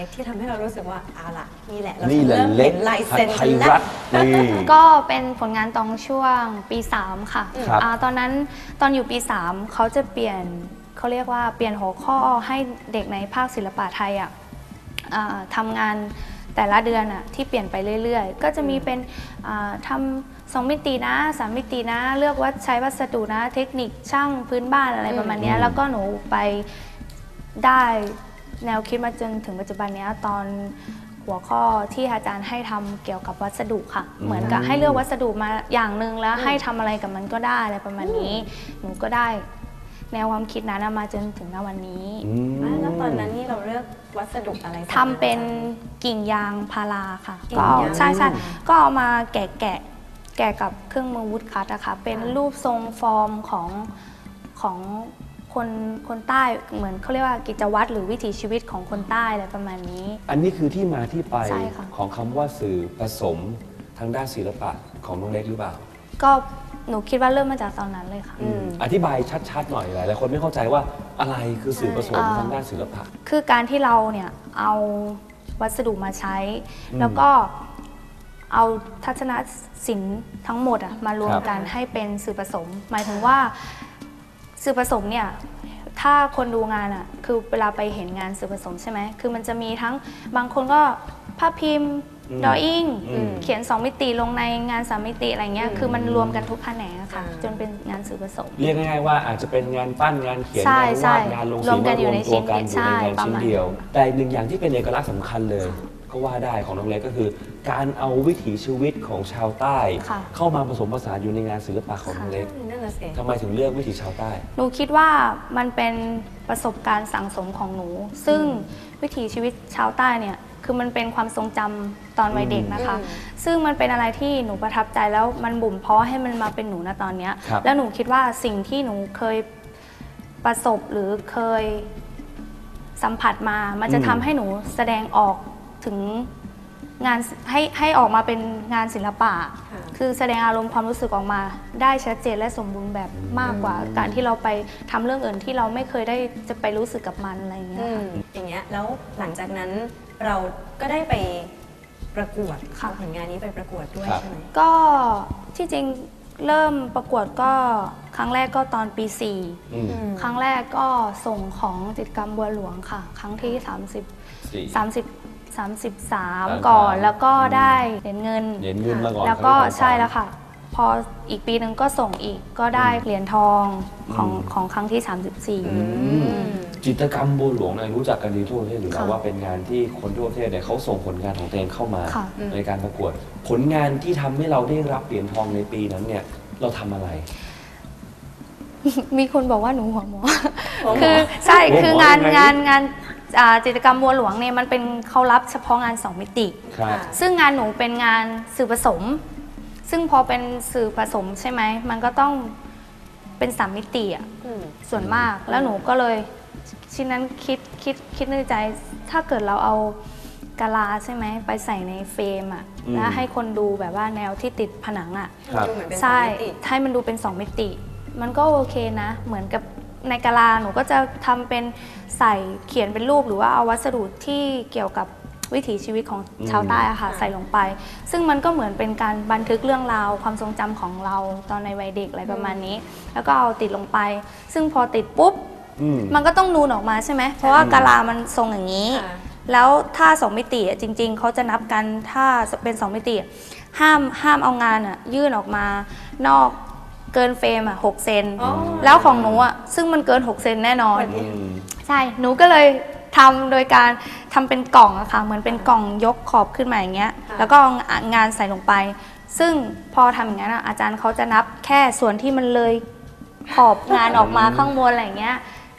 ล็กที่ทำให้เรารู้สึกว่าเอาล่ะนี่แหละ เรานี่แหละเริ่มเล็เห็กนลายหัเซ็นไทกันยแล้รัว ฐนี่ ก็เป็นผลงานตองช่วงปี 3 ค่ะครับอาตอนนั้นตอนอยู่ปี 3เขาจะเปลี่ยนเขาเรียกว่าเปลี่ยนหัวข้อให้เด็กในภาคศิลปะไทยอะอ่าทำงานแต่ละเดือนอะที่เปลี่ยนไปเรื่อยๆ ก็จะมีเป็นอ่าทำสองมิตินะสามมิตินะ เลือกวัดใช้วัสดุนะ เทคนิคช่างพื้นบ้านอะไรประมาณเนี้ยอืมแล้วก็หนูไปได้ แนวคิดมาจนถึงปัจจุบันเนี้ยตอนหัวข้อที่อาจารย์ให้ทำเกี่ยวกับวัสดุค่ะ เหมือนกับให้เลือกวัสดุมาอย่างหนึ่งแล้วให้ทำอะไรกับมันก็ได้อะไรประมาณนี้ หนูก็ได้ แนวความคิดนั้นมาจนถึงณวันนี้อืมอะแล้วตอนนั้นนี่เราเลือกวัสดุอะไรทำเป็นกิ่งยางพาราค่ะกิ่งก็เอายาง ใช่ใช่ก็เอามาแกะแกะแกะกับเครื่องมือวูดคัตอะค่ะเป็นค่ะรูปทรงฟอร์มของของ คนคนใต้เหมือนเขาเรียกว่ากิจวัตรหรือวิถีชีวิตของคนใต้อะไรประมาณนี้ อันนี้คือที่มาที่ไปใช่ค่ะ ของคำว่าสื่อผสมทางด้านศิลปะของน้องเล็กหรือเปล่า ก็หนูคิดว่าเริ่มมาจากตอนนั้นเลยค่ะอืมอธิบายชัดๆหน่อยหลายๆคนไม่เข้าใจว่าอะไรคือสื่อผสมอ่าทางด้านศิลปะ คือการที่เราเนี่ยเอาวัสดุมาใช้ อืมแล้วก็เอาทัศนศิลป์ทั้งหมดอะมารวมครับ กันให้เป็นสื่อผสม หมายถึงว่า สื่อผสมเนี่ยถ้าคนดูงานอะคือเวลาไปเห็นงานสื่อผสมใช่ไหมคือมันจะมีทั้งบางคนก็ภาพพิมพ์อืมดออิ่งอืมเขียน 2 มิติลงในงานสามมิติอะไรเงี้ยอืมคือมันรวมกันทุกแขนงอะค่ะอ่าจนเป็นงานสื่อผสม เรียกง่ายๆว่าอาจจะเป็นงานปั้นงานเขียนใช่งานใช่วาดงานลงรสีวมกันมารอยู่วมในตัชิ้วนกันอยู่ในงานใช่ประชิ้นมาณเดียวนั้นแต่อีกหนึ่งอย่างที่เป็นเอกลักษณ์สำคัญเลย ก็ว่าได้ของน้องเล็กก็คือ การเอาวิถีชีวิตของชาวใต้ ค่ะ เข้ามาผสมผสานอยู่ในงานศิลปะของน้องเล็กนั่นน่ะสิ ทำไมถึงเลือกวิถีชาวใต้ หนูคิดว่ามันเป็นประสบการณ์สังสมของหนู ซึ่งวิถีชีวิตชาวใต้เนี่ยคือมันเป็นความทรงจำตอนวัยเด็กนะคะ อืม ซึ่งมันเป็นอะไรที่หนูประทับใจแล้วมันบ่มเพาะให้มันมาเป็นหนูณตอนเนี้ยครับ แล้วหนูคิดว่าสิ่งที่หนูเคยประสบหรือเคยสัมผัสมา มันจะอืมทำให้หนูแสดงออก ถึงงานให้ให้ออกมาเป็นงานศิลปะค่ะคือแสดงอารมณ์ความรู้สึกออกมา ได้ชัดเจนและสมบูรณ์แบบมากกว่า การที่เราไปทำเรื่องอื่นที่เราไม่เคยได้จะไปรู้สึกกับมันอะไรอย่างเงี้ยอืค่ะมอย่างเงี้ยแล้วหลังจากนั้นเราก็ได้ไปประกวดค่ะเอาผลงานนี้ไปประกวดด้วยครับใช่ไหมก็ที่จริงเริ่มประกวดก็ครั้งแรกก็ตอนปีอืมอืม4ครั้งแรกก็ส่งของจิตรกรรมบัวหลวงค่ะ ครั้งที่ 30สี่30 33 33 ก่อนแล้วก็ได้เหรียญเงินเหรียญเงินมาก่อนแล้วก็ครั้งที่สองใช่แล้วค่ะ พออีกปีหนึ่งก็ส่งอีกก็ได้เหรียญทองของอืมของครั้งที่ 34อืมจิตรกรรมบัวหลวงเนี่ยรู้จักกันดีทั่วประเทศอยู่แล้วค่ะว่าเป็นงานที่คนทั่วประเทศเนี่ยเขาส่งผลงานของตัวเองเข้ามาค่ะ ในการประกวด ผลงานที่ทำให้เราได้รับเหรียญทองในปีนั้นเนี่ยเราทำอะไร มีคนบอกว่าหนูหัวหมอหัวหมอคือใช่หัวหมอคืองานยังไง งานงาน อ่าจิตรกรรมบัวหลวงเนี่ยมันเป็นเขารับเฉพาะงานสองมิติ ครับค่ะซึ่งงานหนูเป็นงานสื่อผสม ซึ่งพอเป็นสื่อผสมใช่ไหม มันก็ต้องเป็นสามมิติอะอืม ส่วนมาก แล้วหนูก็เลยชิ้นนั้นคิดคิดคิดในใจ ถ้าเกิดเราเอากะลาใช่ไหม ไปใส่ในเฟรมอะอืม แล้วให้คนดูแบบว่าแนวที่ติดผนังอะ ครับ ดูเหมือนเป็นใช่สองมิติให้มันดูเป็น2มิติ มันก็โอเคนะ เหมือนกับ ในกะลาหนูก็จะทำเป็นใส่เขียนเป็นรูปหรือว่าเอาวัสดุที่เกี่ยวกับวิถีชีวิตของชาวใต้อะค่ะอืมใส่ลงไป ซึ่งมันก็เหมือนเป็นการบันทึกเรื่องราวความทรงจำของเราตอนในวัยเด็กอะไรประมาณนี้ แล้วก็เอาติดลงไป ซึ่งพอติดปุ๊บอืมมันก็ต้องนูนออกมาใช่ไหมเพราะว่ากะลามันทรงอย่างนี้ค่ะแล้วถ้าสองมิติอะจริง ๆเขาจะนับกันถ้าเป็นสองมิติอะห้ามห้ามเอางานอะยื่นออกมานอก เกินเฟรมอะหกเซนอ๋อ แล้วของหนูอะซึ่งมันเกิน6เซนแน่นอนวันนี้อืมใช่ หนูก็เลยทำโดยการทำเป็นกล่องอะค่ะ เหมือนเป็นกล่องยกขอบขึ้นมาอย่างเงี้ย ค่ะ แล้วก็เอางานใส่ลงไป ซึ่งพอทำอย่างนั้นอะอาจารย์เขาจะนับแค่ส่วนที่มันเลยขอบงานออกมาข้างบนอะไรอย่างเงี้ย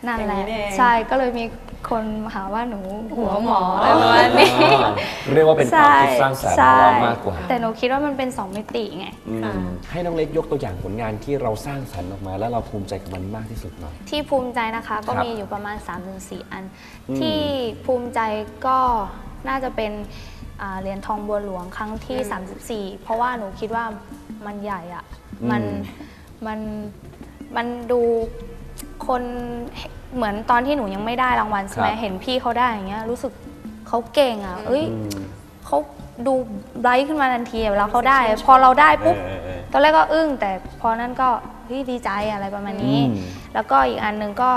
นั่นแหละ อย่างนี้นี่เอง ใช่ ก็เลยมี คนหาว่าหนูหัวหมออะไรประมาณนี้อ่าเรียกว่าเป็นความคิดสร้างสรรค์ของเรามากกว่า แต่หนูคิดว่ามันเป็นสองมิติไง อืมค่ะให้น้องเล็กยกตัวอย่างผลงานที่เราสร้างสรรค์ออกมา แล้วเราภูมิใจกับมันมากที่สุดหน่อย ที่ภูมิใจนะคะก็ครับมีอยู่ประมาณ 3-4 อัน อืม ที่ภูมิใจก็น่าจะเป็นอ่าเหรียญทองบัวหลวงครั้งที่อืม34 เพราะว่าหนูคิดว่ามันใหญ่อะมันมันมันดูคน เหมือนตอนที่หนูยังไม่ได้รางวัลใช่ไหมครับ เห็นพี่เขาได้อย่างเงี้ยรู้สึกเขาเก่งอะเอ้ยอืมเขาดูไบรท์ขึ้นมาทันทีเวลาเขาได้ พอเราได้ปุ๊บเออเออ ตอนแรกก็อึ้ง แต่พอนั้นก็เฮ้ยดีใจอะไรประมาณนี้ อืม แล้วก็อีกอันหนึ่งก็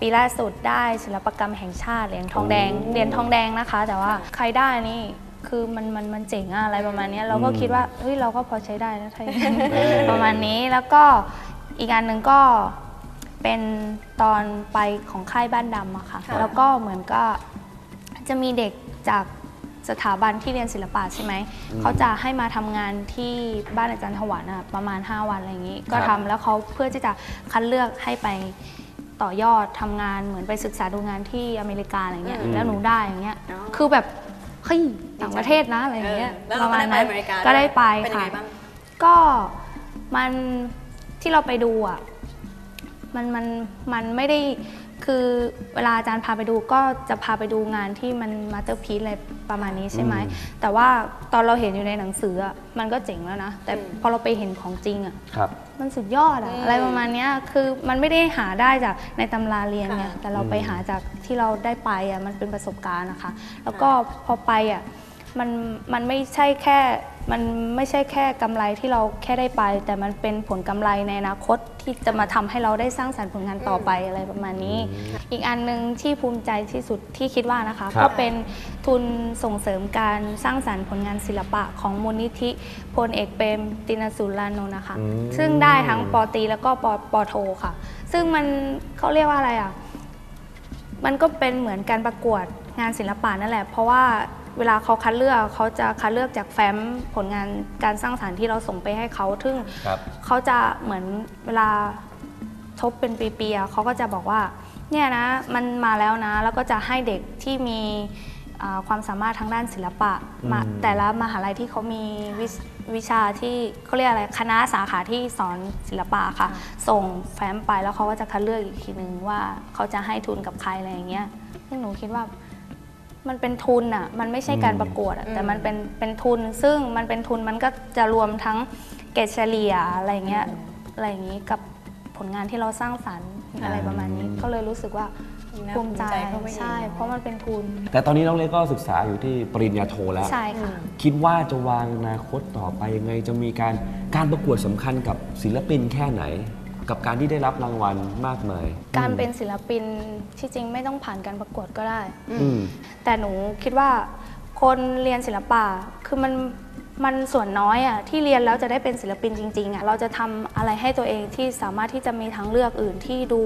ปีล่าสุดได้ศิลปกรรมแห่งชาติเหรียญทองแดงโอ้เหรียญทองแดงนะคะ แต่ว่าใครได้นี่คือมันมันมันเจ๋งอะอะไรประมาณเนี้ยเราก็อืมคิดว่าเฮ้ยเราก็พอใช้ได้นะไทยเออประมาณนี้แล้วก็อีกอันหนึ่งก็ เป็นตอนไปของค่ายบ้านดำอะค่ะ ค่ะ แล้วก็เหมือนก็จะมีเด็กจากสถาบันที่เรียนศิลปะใช่ไหมอืมเขาจะให้มาทำงานที่บ้านอาจารย์ถวันอะประมาณ 5 วันอะไรอย่างนี้ ก็ครับทำแล้วเขาเพื่อที่จะคัดเลือกให้ไปต่อยอดทำงานเหมือนไปศึกษาดูงานที่อเมริกาอะไรเงี้ยอืมแล้วหนูได้อย่างเงี้ย อ๋อคือแบบเฮ้ยต่างประเทศนะอะไรอย่างเงี้ยเออแล้วปเราระก็มาณได้ไปนั้นอเมริกาก็ได้ไปเป็นยังค่ะ ไงบ้าง ก็มันที่เราไปดูอะ มันมันมันไม่ได้คือเวลาอาจารย์พาไปดูก็จะพาไปดูงานที่มันมาสเตอร์พีซอะไรประมาณนี้ใช่ไหมอืมแต่ว่าตอนเราเห็นอยู่ในหนังสืออะมันก็เจ๋งแล้วนะ แต่อืมพอเราไปเห็นของจริงอะครับ มันสุดยอดอะอืมอะไรประมาณเนี้ยคือมันไม่ได้หาได้จากในตำราเรียนไงค่ะแต่เราไปอืมหาจากที่เราได้ไปอะมันเป็นประสบการณ์นะคะ แล้วก็พอไปอะ มันมันไม่ใช่แค่มันไม่ใช่แค่กำไรที่เราแค่ได้ไป แต่มันเป็นผลกำไรในอนาคตที่จะมาทำให้เราได้สร้างสรรค์ผลงานต่อไปอะไรประมาณนี้ อีกอันหนึ่งที่ภูมิใจที่สุดที่คิดว่านะคะครับก็เป็นทุนส่งเสริมการสร้างสรรค์ผลงานศิลปะของมูลนิธิพลเอกเปรมตินสุรานนท์นะคะอืมซึ่งได้ทั้งปอตรีแล้วก็ปอปอโทค่ะ ซึ่งมันเขาเรียกว่าอะไรอะมันก็เป็นเหมือนการประกวดงานศิลปะนั่นแหละ เพราะว่า เวลาเขาคัดเลือกเขาจะคัดเลือกจากแฟ้มผลงานการสร้างสรรค์ที่เราส่งไปให้เขาซึ่งครับ เขาจะเหมือนเวลาทบเป็นปีๆอะเขาก็จะบอกว่า เนี่ยนะมันมาแล้วนะ แล้วก็จะให้เด็กที่มีอ่าความสามารถทางด้านศิลปะมาอืม แต่ละมหาลัยที่เขามีวิชวิชาที่เขาเรียกอะไรคณะสาขาที่สอนศิลปะค่ะ ส่งแฟ้มไปแล้วเขาก็จะคัดเลือกอีกทีนึงว่าเขาจะให้ทุนกับใครอะไรอย่างเงี้ยซึ่งหนูคิดว่า มันเป็นทุนอะ มันไม่ใช่การประกวดอะอืมแต่มันเป็นเป็นทุน ซึ่งมันเป็นทุนมันก็จะรวมทั้งเกรดเฉลี่ยอะไรเงี้ยอะไรอย่างนี้กับผลงานที่เราสร้างสรรค์อะไรประมาณนี้ ก็เลยรู้สึกว่าน่าภูมิใจเข้าไปอีกใช่ เพราะมันเป็นทุน แต่ตอนนี้น้องเล็กก็ศึกษาอยู่ที่ปริญญาโทแล้ว ใช่ค่ะ คิดว่าจะวางอนาคตต่อไปยังไงจะมีการการประกวดสำคัญกับศิลปินแค่ไหน กับการที่ได้รับรางวัลมากมาย การเป็นศิลปินที่จริงไม่ต้องผ่านการประกวดก็ได้ อืม แต่หนูคิดว่าคนเรียนศิลปะคือมันมันส่วนน้อยอะที่เรียนแล้วจะได้เป็นศิลปินจริงๆอะเราจะทำอะไรให้ตัวเองที่สามารถที่จะมีทางเลือกอื่นที่ดู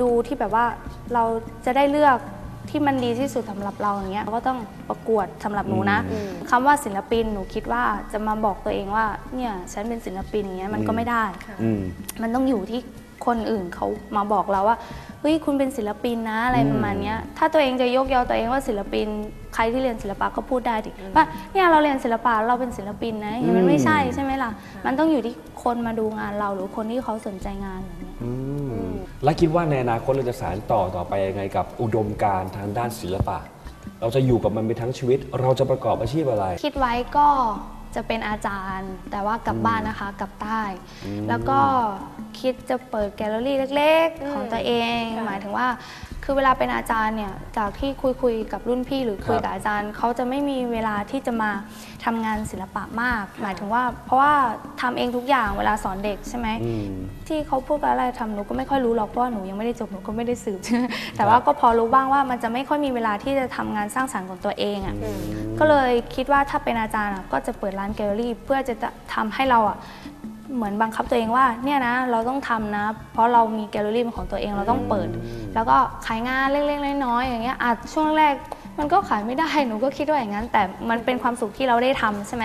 ดูที่แบบว่าเราจะได้เลือก ที่มันดีที่สุดสำหรับเราอย่างเงี้ยเราก็ต้องประกวดสำหรับหนูนะอืมคำว่าศิลปินหนูคิดว่าจะมาบอกตัวเองว่าเนี่ยฉันเป็นศิลปินอย่างเงี้ยมันก็ไม่ได้ อืม มันต้องอยู่ที่คนอื่นเขามาบอกเราว่าเฮ้ยคุณเป็นศิลปินนะอะไรอืมประมาณเนี้ยถ้าตัวเองจะยกยอตัวเองว่าศิลปิน ใครที่เรียนศิลปะก็พูดได้ดิว่าเนี่ยเราเรียนศิลปะเราเป็นศิลปินนะมันไม่ใช่ใช่ไหมล่ะ มันต้องอยู่ที่คนมาดูงานเราหรือคนที่เขาสนใจงานแบบเนี้ย อืม และคิดว่าในอนาคตเราจะสานต่อต่อไปยังไงกับอุดมการณ์ทางด้านศิลปะ เราจะอยู่กับมันไปทั้งชีวิต เราจะประกอบอาชีพอะไร คิดไว้ก็ จะเป็นอาจารย์ แต่ว่ากลับบ้านนะคะกลับใต้อืมแล้วก็คิดจะเปิดแกลเลอรี่เล็กอืมๆของตัวเองค่ะหมายถึงว่า คือเวลาเป็นอาจารย์เนี่ยจากที่คุยคุยๆกับรุ่นพี่หรือคุยครับกับอาจารย์ เขาจะไม่มีเวลาที่จะมาทำงานศิลปะมาก หมายถึงว่า เพราะว่าทำเองทุกอย่างเวลาสอนเด็กใช่ไหมอืมที่เขาพูดกับอะไรทำหนูก็ไม่ค่อยรู้หรอกเพราะว่าหนูยังไม่ได้จบหนูก็ไม่ได้สืบแต่ว่าก็พอรู้บ้างว่ามันจะไม่ค่อยมีเวลาที่จะทำงานสร้างสรรค์ของตัวเองอะ่ะอืมก็เลยคิดว่าถ้าเป็นอาจารย์อะก็จะเปิดร้านแกลเลอรี่ เพื่อจะทำให้เราอะเหมือนบังคับตัวเองว่าเนี่ยนะเราต้องทำนะ เพราะเรามีแกลเลอรี่เป็นของตัวเองเราต้องเปิด แล้วก็ขายงานเล็กๆน้อยๆอย่างเงี้ยอาจช่วงแรกมันก็ขายไม่ได้หนูก็คิดว่าอย่างนั้น แต่มันเป็นความสุขที่เราได้ทำใช่ไหม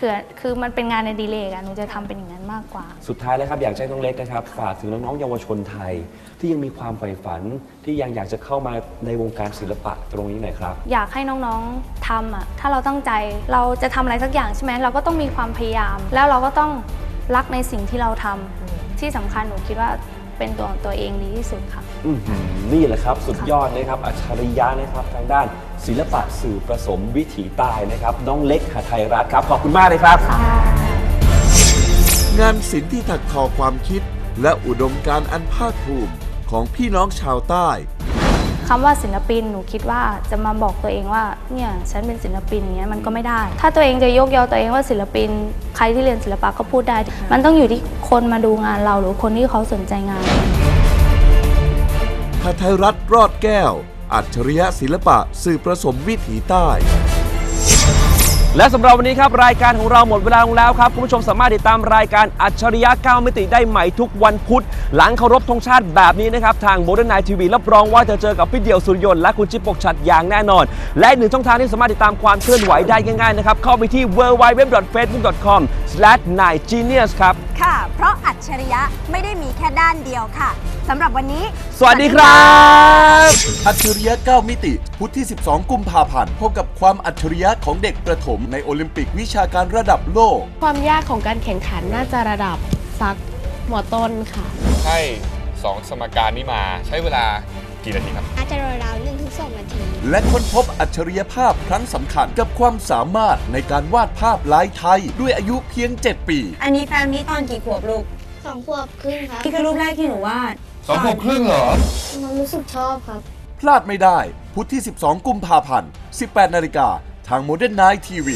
ค่ะคือคือมันเป็นงานในดีเลกอะหนูจะทำเป็นอย่างนั้นมากกว่า สุดท้ายเลยครับอยากให้น้องเล็กนะครับฝากถึงน้องๆเยาวชนไทย ที่ยังมีความใฝ่ฝันที่ยังอยากจะเข้ามาในวงการศิลปะตรงนี้หน่อยครับ อยากให้น้องๆทำอะถ้าเราตั้งใจเราจะทำอะไรสักอย่างใช่ไหมเราก็ต้องมีความพยายาม แล้วเราก็ต้องรักในสิ่งที่เราทำที่สำคัญหนูคิดว่า เป็นตัวของตัวเองดีที่สุดค่ะ อื้อหือนี่แหละครับสุดยอดนะครับอัจฉริยะนะครับทางด้าน ศิลปะสื่อผสมวิถีใต้นะครับ น้องเล็กหาไทยรัฐครับ ขอบคุณมากเลยครับ งานศิลป์ที่ถักทอความคิด และอุดมการณ์อันภาคภูมิของพี่น้องชาวใต้ คำว่าศิลปินหนูคิดว่าจะมาบอกตัวเองว่าเนี่ยฉันเป็นศิลปินอย่างเงี้ยมันก็ไม่ได้ ถ้าตัวเองจะยกยอตัวเองว่าศิลปิน ใครที่เรียนศิลปะก็พูดได้ มันต้องอยู่ที่คนมาดูงานเราหรือคนที่เขาสนใจงานหาไทยรัฐรอดแก้ว อัจฉริยะศิลปะสื่อประสมวิถีใต้ และสำหรับวันนี้ครับรายการของเราหมดเวลาลงแล้วครับคุณผู้ชมสามารถติดตามรายการอัจฉริยะ9มิติได้ใหม่ทุกวันพุธ หลังเคารพธงชาติแบบนี้นะครับ ทางโมเดิร์นไนทีวีรับรองว่าจะเจอกับพี่เดี่ยวสุริยนต์และคุณจิ๊บปกชัดอย่างแน่นอน และหนึ่งช่องทางที่สามารถติดตามความเคลื่อนไหวได้ง่ายๆนะครับเข้าไปที่ www.facebook.com/9genius ครับค่ะ เพราะอัจฉริยะไม่ได้มีแค่ด้านเดียวค่ะ สำหรับวันนี้ สวัสดีครับอัจฉริยะ 9 มิติ พุธที่ 12 กุมภาพันธ์พบกับความอัจฉริยะของเด็กประถมในโอลิมปิกวิชาการระดับโลก ความยากของการแข่งขันน่าจะระดับซักหมอต้นค่ะ ให้สองสมการนี้มาใช้เวลากี่นาทีครับ อาจจะราวๆหนึ่งถึงสองนาที และค้นพบอัจฉริยภาพครั้งสำคัญกับความสามารถในการวาดภาพลายไทย ด้วยอายุเพียง 7 ปี อันนี้แฟนนี้ตอนกี่ขวบลูกสองขวบครึ่งครับ นี่คือรูปแรกที่หนูวาด สองขวบครึ่งเหรอ มันรู้สึกชอบครับ พลาดไม่ได้ พุธที่ 12 กุมภาพันธ์ 18 นาฬิกา ทาง Modern Night TV